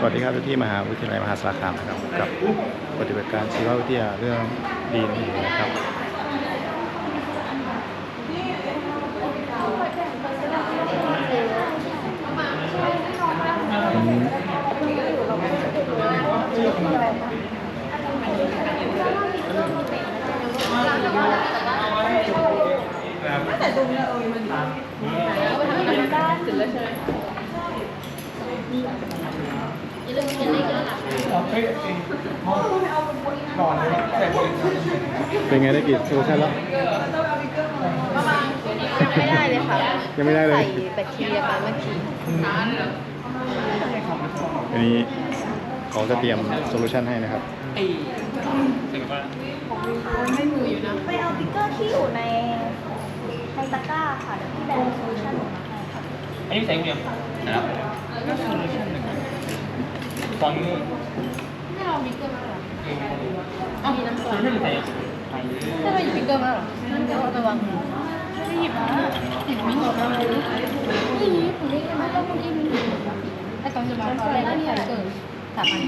สวัสดีครับที่มหาวิทยาลัยมหาสารคามนะครับกับปฏิบัติการชีววิทยาเรื่องดีนนะครับอืม เป็นไงได้กี่โซลูชันแล้ว ยังไม่ได้เลยค่ะยังไม่ได้เลย ใส่แบคทีเรียไปเมื่อกี้อันนี้เขาจะเตรียมโซลูชันให้นะครับไปเอาติ๊กเกอร์ที่อยู่ในในตะกร้าค่ะ เดี๋ยวพี่แบงค์โซลูชันลงมาให้ค่ะ อั นนี้ใส่เดียวนะครับก็โซลูชันหนึ่งตอนนี้ไม่เอาบิ๊กเกอร์มาหรอเอามีน้ำโซส้มลูชันใส่ใส่ถ้าเราหยิบบิ๊กเกอร์มาหรอนั่นเดี๋ยวระวังไม่หยิบนะหยิบไม่หมดแล้วไม่หยิบผมนี่ไม่ต้องคนที่มีไอ้ตอนจะมาตอนแรกที่ใส่เกิดสามอัน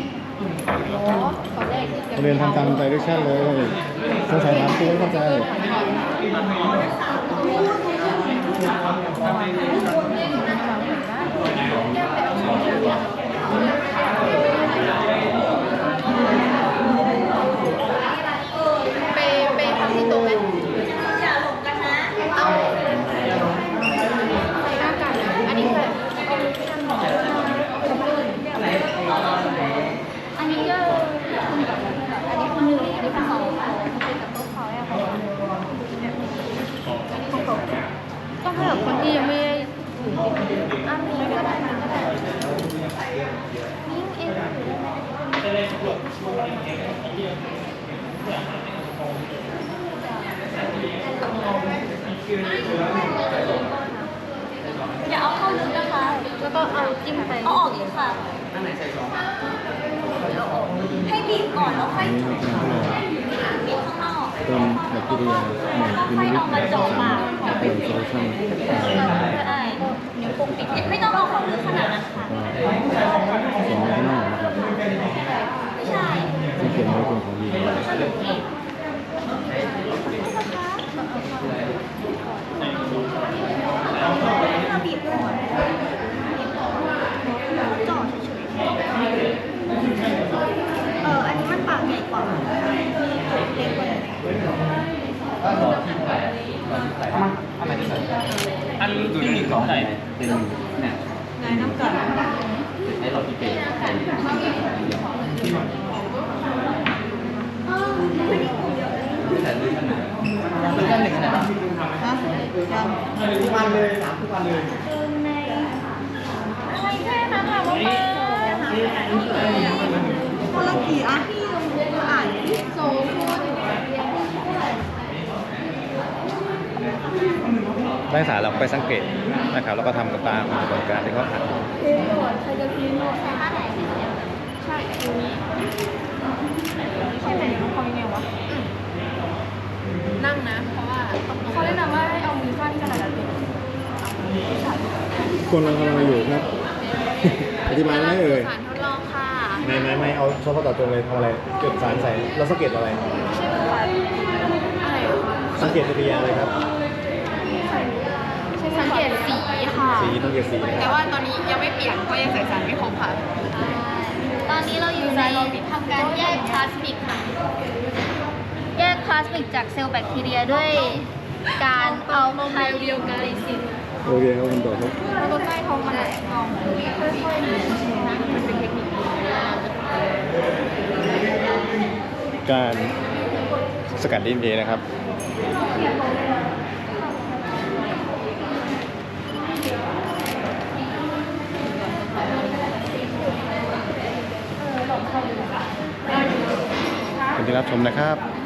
อ๋อตอนแรกที่จะเรียนทำตามไดเรกชันเลยสงสัยน้ำตัวเข้าใจ ไปไปทำที่ตรงไหม อย่าหลงกันนะ เอาใส่หน้ากากอันนี้คืออันนี้ก็อันนี้คนหนึ่งอันนี้คนสองเป็นกับโต๊ะเขาแล้ว ต้องให้กับคนที่ยังไม่ได้ถืออันนี้ก็ได้นะก็ได้นิ่งเองอย่าเอาเข้าลึกนะคะ แล้วก็เอาจิ้มไปเอาออกอีกค่ะให้บีบก่อนแล้วค่อยอันนี้น้ำบี บข้างนอกเติมแบคทีเรียหนึ่งค่อยเอามาเจาะปากเป็นโซลูชันได้นิ้วโป้งปิดไม่ต้องเอาเข้าลึกขนาดนั้นค่ะส่งข้างนอกนะครับ ไม่ใช่ ซึ่งเป็นโมเลกุลของยีน ถ้าบีบก่อนเจาะเฉยๆเออ อันนี้มันปากใหญ่กว่าเล็กกว่านี้ อันไหนที่ใส่อันที่มีสองใส่ เป็นเนี่ยนายน้ำกัดใช้หลอดที่เป็นใส่ไม่ได้กลุ่มเดียวเลยใส่ด้วยกันหนึ่งด้วยกันหนึ่งขนาดฮะยังทุกวันเลยสามทุกวันเลยคือในไรแค่นั้นแหละว่ามาคนละกี่อะ นักศึกษาเราไปสังเกตนะครับแล้วก็ทำกับตามกระบวนการที่เขาอัดเทโนดใครจะทีโนดใช่ท่าไหนใช่ตัวนี้ใช่ไหมเขาคอยไงวะนั่งนะ เพราะว่าเขาแนะนำว่าให้เอามือข้างที่ขนาดนั้นคนเราทำอะไรอยู่ครับ อธิบายได้เอ่ยสารทดลองค่ะไม่ไม่ไม่เอาเฉพาะต่อตรงเลยทำอะไรเก็บสารใส่เราสังเกตอะไร ใช่ไหมคะอะไรสังเกตปฏิกิริยาอะไรครับ สังเกตสีค่ะ สีต้องเก็บสีแต่ว่าตอนนี้ยังไม่เปลี่ยนเพราะยังใส่สารไม่ครบค่ะ ตอนนี้เราอยู่ในทำการแยกพลาสติกค่ะ แยกพลาสติกจากเซลล์แบคทีเรียด้วยการเอาไคเดียวกันสินโอเคครับคุณต่อครับแล้วก็ใต้ท้องมันแหละท้องค่อยๆมันเป็นเทคนิคการสกัดดินเอนะครับ ขอบคุณ ที่รับชมนะครับ